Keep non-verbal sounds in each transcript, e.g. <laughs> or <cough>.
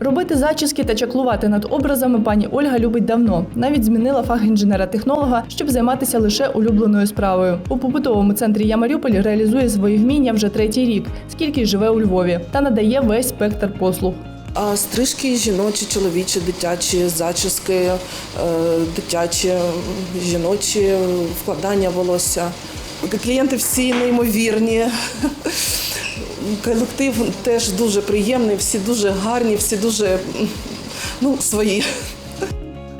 Робити зачіски та чаклувати над образами пані Ольга любить давно. Навіть змінила фах інженера-технолога, щоб займатися лише улюбленою справою. У побутовому центрі Я Маріуполь реалізує свої вміння вже третій рік, скільки живе у Львові, та надає весь спектр послуг. А стрижки жіночі, чоловічі, дитячі, зачіски, е, дитячі, жіночі, вкладання волосся. Клієнти всі неймовірні. Колектив теж дуже приємний, всі дуже гарні, всі дуже ну, свої.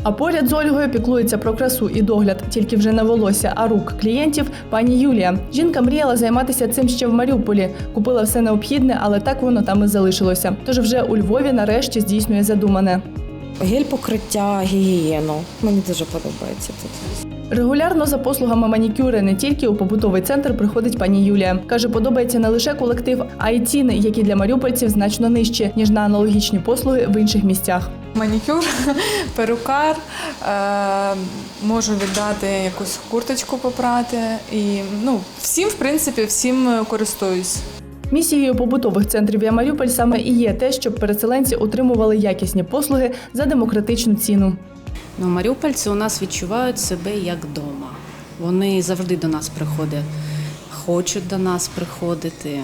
А поряд з Ольгою піклується про красу і догляд, тільки вже не волосся, а рук клієнтів пані Юлія. Жінка мріяла займатися цим ще в Маріуполі. Купила все необхідне, але так воно там і залишилося. Тож вже у Львові нарешті здійснює задумане. Гель покриття, гігієну. Мені дуже подобається тут. Регулярно за послугами манікюри не тільки у побутовий центр приходить пані Юлія. Каже, подобається не лише колектив, а й ціни, які для маріупольців значно нижчі, ніж на аналогічні послуги в інших місцях. Манікюр, <laughs> перукар, е, можу віддати якусь курточку попрати. І ну, всім, в принципі, всім користуюсь. Місією побутових центрів «Я Маріуполь саме і є те, щоб переселенці отримували якісні послуги за демократичну ціну. Ну, маріупольці у нас відчувають себе як вдома. Вони завжди до нас приходять, хочуть до нас приходити.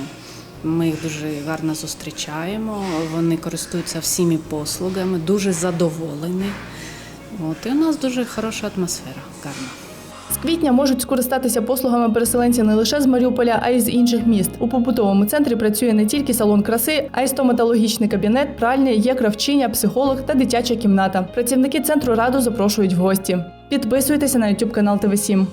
Ми їх дуже гарно зустрічаємо. Вони користуються всіми послугами, дуже задоволені. От, і у нас дуже хороша атмосфера, гарна. З квітня можуть скористатися послугами переселенці не лише з Маріуполя, а й з інших міст. У побутовому центрі працює не тільки салон краси, а й стоматологічний кабінет, пральня, є кравчиня, психолог та дитяча кімната. Працівники центру радо запрошують в гості. Підписуйтеся на YouTube канал ТВ 7